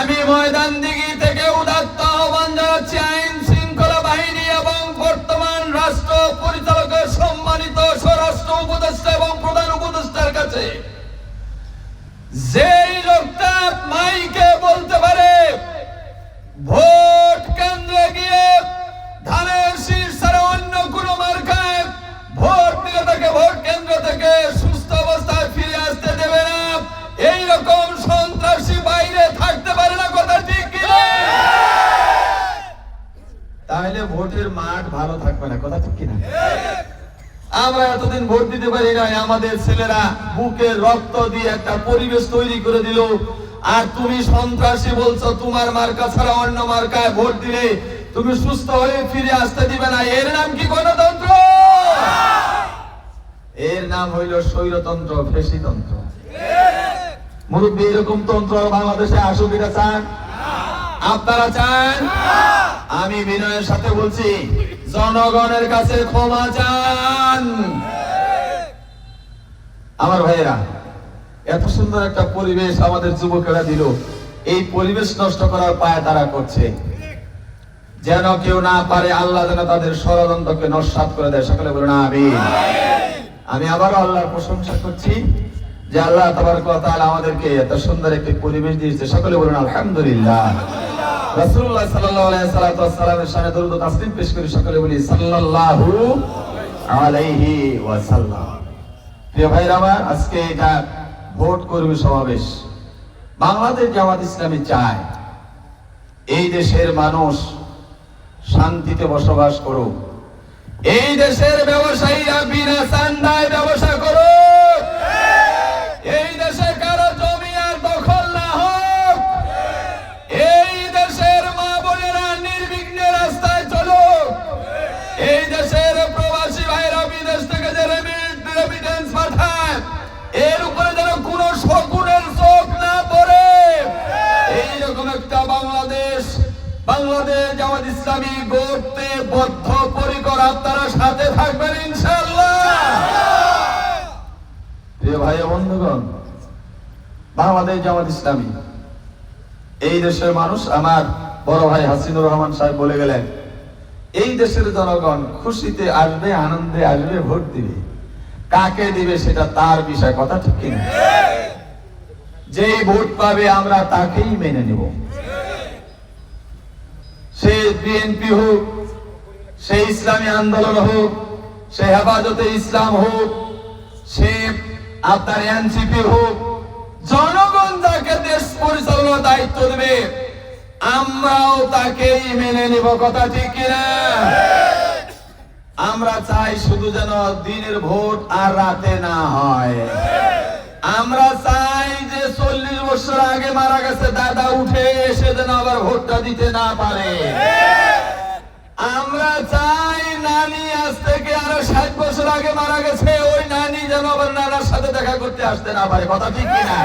আমি ময়দান দিঘি থেকে উদাত্ত আহ্বান জানাচ্ছি আইন শৃঙ্খলা বাহিনী এবং বর্তমান রাষ্ট্র পরিচালকের সম্মানিত স্বরাষ্ট্র উপদেষ্টা এবং প্রধান উপদেষ্টার কাছে। যেই তাহলে ভোটের মাঠ ভালো থাকবে না, কথা ঠিক কিনা? আমরা এতদিন ভোট দিতে পারি নাই, আমাদের ছেলেরা বুকে রক্ত দিয়ে একটা পরিবেশ তৈরি করে দিল। আর তুমি সন্ত্রাসী বলছো, তোমার মার্কা ছাড়া অন্য মার্কায় ভোট দিলে তুমি সুস্থ হয়ে ফিরে আসতে দিবে না। এর নাম কি গণতন্ত্র? এর নাম হইল স্বৈরতন্ত্র, ফেসিতন্ত্র। মুরব্বী, এরকম তন্ত্র বাংলাদেশে আসুক, এটা চান। আপনারা চান? আমি বিনয়ের সাথে বলছি, জনগণের কাছে ক্ষমা চান। আমার ভাইয়েরা, এত সুন্দর একটা পরিবেশ আমাদের যুবকেরা দিল। এই পরিবেশ নষ্ট করার পায় তারা করছে। যেন কেউ না পারে, আল্লাহ যেন তাদের ষড়যন্ত্রকে নস্বাত করে দেয়। সকলে বলুন আমি আমি আবার আল্লাহর প্রশংসা করছি যে আল্লাহ ওয়া তাআলা আমাদেরকে এত সুন্দর একটি পরিবেশ দিয়েছে। সকলে বলুন, আলহামদুলিল্লাহ। রাসূলুল্লাহ সাল্লাল্লাহু আলাইহি ওয়াসসালামের শানে দরুদ তাসলিম পেশ করি সকলে বলি সাল্লাল্লাহু আলাইহি ওয়াসাল্লাম। প্রিয় ভাইরা আজকে এটা ভোট সমাবেশ। বাংলাদেশ জামাত ইসলামী চায়, এই দেশের মানুষ শান্তিতে বসবাস করুক। এই দেশের ব্যবসায়ীরা বিনা চান্দায় ব্যবসা বাংলাদেশ জামাত ইসলামী গড়তে বদ্ধ পরিকর আপনারা সাথে থাকবেন ইনশাআল্লাহ। প্রিয় ভাই বন্ধুগণ, বাংলাদেশ জামাত ইসলামী, এই দেশের মানুষ আমার বড় ভাই হাসিনুর রহমান সাহেব বলে গেলেন, এই দেশের জনগণ খুশিতে আসবে, আনন্দে আসবে, ভোট দিবে। কাকে দিবে সেটা তার বিষয় কথা ঠিক কিনা? যেই ভোট পাবে আমরা তাকেই মেনে নেব। বিএনপি হোক সে ইসলামী আন্দোলন হোক, সে হেফাজতে ইসলাম হোক, সে আপনার এনসিপি হোক, জনগণ যাকে দেশ পরিচালনার দায়িত্ব দেবে, আমরাও তাকেই মেনে নিব, কথা ঠিক কিনা? আমরা চাই শুধু যেন দিনের ভোট আর রাতে না হয়। আমরা চাই যে চল্লিশ বছর আগে মারা গেছে, দাদা উঠে। আবার ভোটটা দিতে না পারে। আমরা চাই নানি আজ থেকে আরও ষাট বছর আগে মারা গেছে, ওই নানি যেন আবার নানার সাথে দেখা করতে আসতে না পারে। কথা ঠিক কিনা?